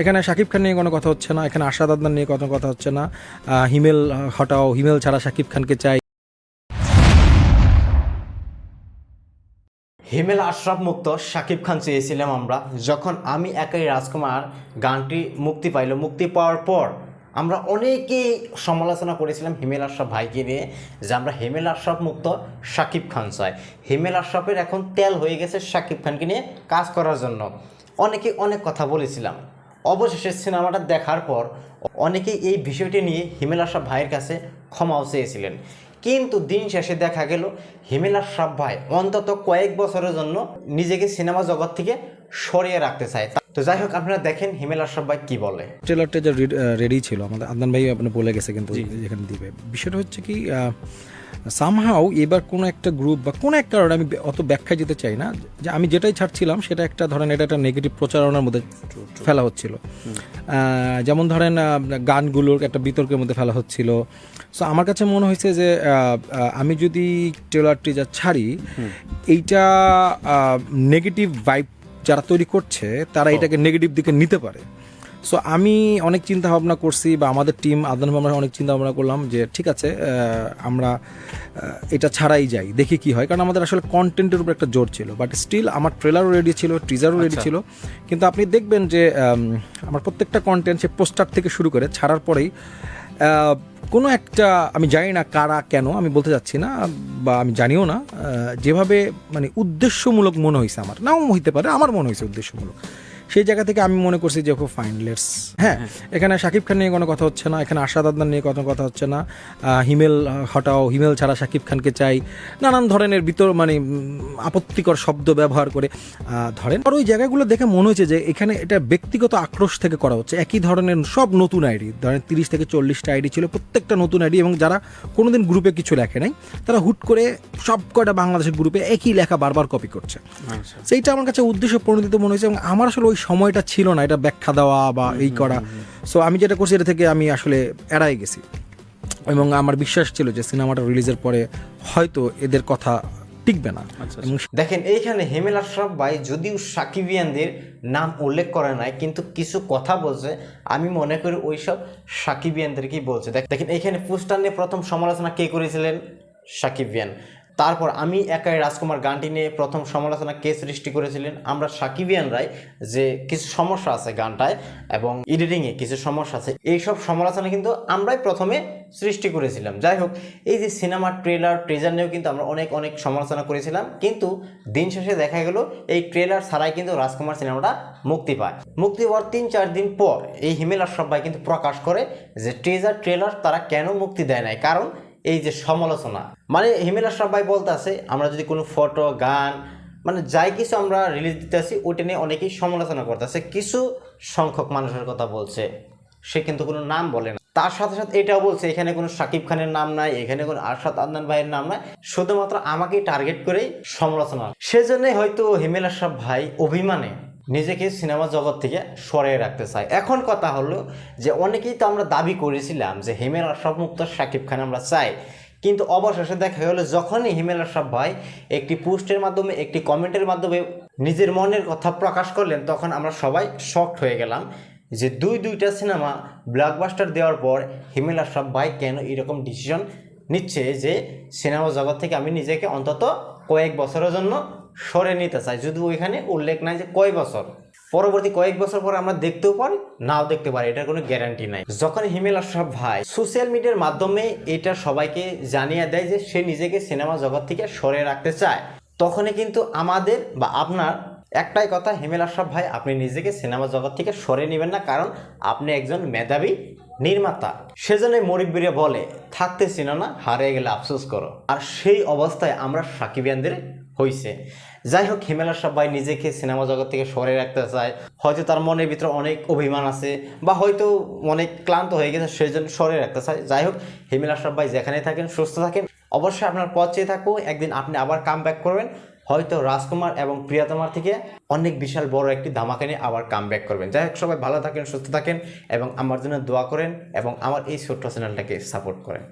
এখানে শাকিব খান নিয়ে কোনো কথা হচ্ছে না, এখানে আশাদ আদনান নিয়ে কোনো কথা হচ্ছে না। হিমেল হটাও, হিমেল ছাড়া শাকিব খানকে চাই। হিমেল আশরাফ মুক্ত শাকিব খান চেয়েছিলাম আমরা। যখন আমি একাই রাজকুমার, গানটি মুক্তি পাইল। মুক্তি পাওয়ার পর আমরা অনেকেই সমালোচনা করেছিলাম হিমেল আশরাফ ভাইকে নিয়ে যে আমরা হিমেল আশরাফ মুক্ত শাকিব খান চাই। হিমেল আশরাফের এখন তেল হয়ে গেছে শাকিব খানকে নিয়ে কাজ করার জন্য। অনেকে অনেক কথা বলেছিলাম। অবশেষে সিনেমাটা দেখার পর অনেকেই এই বিষয়টি নিয়ে হিমেল আশরাফ ভাইয়ের কাছে ক্ষমাও চেয়েছিলেন। কিন্তু দিন শেষে দেখা গেল হিমেল আশরাফ ভাই অন্তত কয়েক বছরের জন্য নিজেকে সিনেমা জগৎ থেকে সরিয়ে রাখতে চায়। তো যাই হোক আপনারা দেখেন হিমেল আশরাফ ভাই কি বলে। ট্রেলারটা যে রেডি ছিল আমাদের আদনান ভাই আপনি বলে গেছে কিন্তু যেখানে দিবে। বিষয়টা হচ্ছে কি সামহাও এবার কোনো একটা গ্রুপ বা কোনো এক কারণে আমি অত ব্যাখ্যা যেতে চাই না। যে আমি যেটাই ছাড়ছিলাম সেটা একটা ধরেন এটা একটা নেগেটিভ প্রচারণার মধ্যে ফেলা হচ্ছিল। যেমন ধরেন গানগুলোর একটা বিতর্কের মধ্যে ফেলা হচ্ছিল। সো আমার কাছে মনে হয়েছে যে আমি যদি ট্রেলারটি যা ছাড়ি এইটা নেগেটিভ ভাইব যারা তৈরি করছে তারা এটাকে নেগেটিভ দিকে নিতে পারে। সো আমি অনেক চিন্তা ভাবনা করছি বা আমাদের টিম আদান আমরা অনেক চিন্তা ভাবনা করলাম যে ঠিক আছে আমরা এটা ছাড়াই যাই দেখি কি হয়। কারণ আমাদের আসলে কন্টেন্টের উপর একটা জোর ছিল বাট স্টিল আমার ট্রেলারও রেডি ছিল টিজারও রেডি ছিল। কিন্তু আপনি দেখবেন যে আমার প্রত্যেকটা কন্টেন্ট সে পোস্টার থেকে শুরু করে ছাড়ার পরেই কোনো একটা আমি জানি না কারা কেন আমি বলতে যাচ্ছি না বা আমি জানিও না যেভাবে মানে উদ্দেশ্যমূলক মনে হয়েছে আমার। নাও হইতে পারে আমার মনে হয়েছে উদ্দেশ্যমূলক। সেই জায়গা থেকে আমি মনে করছি যে খুব ফাইন লেটস হ্যাঁ এখানে শাকিব খান নিয়ে কোনো কথা হচ্ছে না এখানে আশাদ আদনান নিয়ে কোনো কথা হচ্ছে না হিমেল হটাও হিমেল ছাড়া শাকিব খানকে চাই নানান ধরনের ভিতর মানে আপত্তিকর শব্দ ব্যবহার করে ধরেন। আর ওই জায়গাগুলো দেখে মনে হয়েছে যে এখানে এটা ব্যক্তিগত আক্রোশ থেকে করা হচ্ছে। একই ধরনের সব নতুন আইডি ধরেন তিরিশ থেকে চল্লিশটা আইডি ছিল প্রত্যেকটা নতুন আইডি এবং যারা কোনোদিন গ্রুপে কিছু লেখে নাই তারা হুট করে সব কয়টা বাংলাদেশের গ্রুপে একই লেখা বারবার কপি করছে। সেইটা আমার কাছে উদ্দেশ্য প্রণোদিত মনে হয়েছে এবং আমার আসলে ওই সময়টা ছিল না এটা ব্যাখ্যা দেওয়া বা এই করা। সো আমি যেটা করছি এটা থেকে আমি আসলে এড়াই গেছি। এবং আমার বিশ্বাস ছিল যে সিনেমাটা রিলিজের পরে হয়তো এদের কথা টিকবে না। এবং দেখেন এইখানে হিমেল আশরাফ ভাই যদিও সাকিবিয়ানদের নাম উল্লেখ করে নাই কিন্তু কিছু কথা বলছে। আমি মনে করি ওইসব সাকিবিয়ানদেরকেই বলছে। দেখ- দেখেন এইখানে পোস্টার নিয়ে প্রথম সমালোচনা কে করেছিলেন? সাকিবিয়ান। তারপর আমি একাই রাজকুমার গানটি নিয়ে প্রথম সমালোচনা কে সৃষ্টি করেছিলেন? আমরা সাকিবিয়ান রায় যে কিছু সমস্যা আছে গানটায় এবং এডিটিংয়ে কিছু সমস্যা আছে, এইসব সমালোচনা কিন্তু আমরাই প্রথমে সৃষ্টি করেছিলাম। যাই হোক, এই যে সিনেমার ট্রেলার ট্রেজার নিয়েও কিন্তু আমরা অনেক অনেক সমালোচনা করেছিলাম। কিন্তু দিন শেষে দেখা গেল, এই ট্রেলার ছাড়াই কিন্তু রাজকুমার সিনেমাটা মুক্তি পায়। মুক্তি হওয়ার তিন, চার দিন পর এই হিমেল আশরাফ কিন্তু প্রকাশ করে যে ট্রেজার ট্রেলার তারা কেন মুক্তি দেয় নাই? কারণ এই যে সমালোচনা। মানে হিমেল ভাই বলতে আছে, আমরা যদি কোনো ফটো, গান মানে যাই কিছু আমরা রিলিজ দিতে আসি, ওইটা নিয়ে অনেকেই সমালোচনা করতেছে কিছু সংখ্যক মানুষের কথা বলছে, সে কিন্তু কোনো নাম বলে না। তার সাথে সাথে এটাও বলছে, এখানে কোনো সাকিব খানের নাম নাই, এখানে কোনো আরশাদ আদনান ভাইয়ের নাম নাই, শুধুমাত্র আমাকেই টার্গেট করেই সমালোচনা। সেজন্যই হয়তো হিমেল আশরাফ ভাই অভিমানে নিজেকে সিনেমা জগৎ থেকে সরিয়ে রাখতে চাই। এখন কথা হলো যে, অনেকেই তো আমরা দাবি করেছিলাম যে, হিমেল আশরাফ মুক্ত সাকিব খান আমরা চাই। কিন্তু অবশেষে দেখা গেলো, যখনই হিমেল আশরাফ ভাই একটি পোস্টের মাধ্যমে, একটি কমেন্টের মাধ্যমে নিজের মনের কথা প্রকাশ করলেন, তখন আমরা সবাই শক্ট হয়ে গেলাম যে, দুই দুইটা সিনেমা ব্লকবাস্টার দেওয়ার পর হিমেল আশরাফ ভাই কেন এরকম ডিসিশন নিচ্ছে যে, সিনেমা জগৎ থেকে আমি নিজেকে অন্তত কয়েক বছরের জন্য সরে নিতে চাই। যদি ওইখানে উল্লেখ নাই যে কয় বছর? পরবর্তী কয়েক বছর পর আমরা দেখতেও পারি, নাও দেখতে পারি, এটার কোনো গ্যারান্টি নাই। যখন হিমেল আশরাফ ভাই সোশ্যাল মিডিয়ার মাধ্যমে এটা সবাইকে জানিয়ে দেয় যে সে নিজেকে সিনেমা জগৎ থেকে সরে রাখতে চায়, তখনই কিন্তু আমাদের বা আপনার একটাই কথা, হিমেল আশরাফ ভাই, আপনি নিজেকে সিনেমা জগৎ থেকে সরে নেবেন না, কারণ আপনি একজন মেধাবী নির্মাতা। সেজন্যই মরিব্বিরে বলে থাকতেছি না না, হারিয়ে গেলে আফসোস করো। আর সেই অবস্থায় আমরা সাকিবিয়ানদের হইছে। যাই হোক হিমেলা ভাই নিজেকে সিনেমা জগৎ থেকে সরে রাখতে চায়। হয়তো তার মনের ভিতরে অনেক অভিমান আছে বা হয়তো অনেক ক্লান্ত হয়ে গেছে সেই জন্য সরে রাখতে চায়। যাই হোক হিমেল ভাই যেখানে থাকেন, সুস্থ থাকেন। অবশ্যই আপনার পথ চেয়ে থাকব একদিন আপনি আবার কাম ব্যাক করবেন। হয়তো রাজকুমার এবং প্রিয়তমার থেকে অনেক বিশাল বড় একটি ধামাকা নিয়ে আবার কাম ব্যাক করবেন। যাই হোক সবাই ভালো থাকেন, সুস্থ থাকেন এবং আমার জন্য দোয়া করেন এবং আমার এই ছোট্ট চ্যানেলটাকে সাপোর্ট করেন।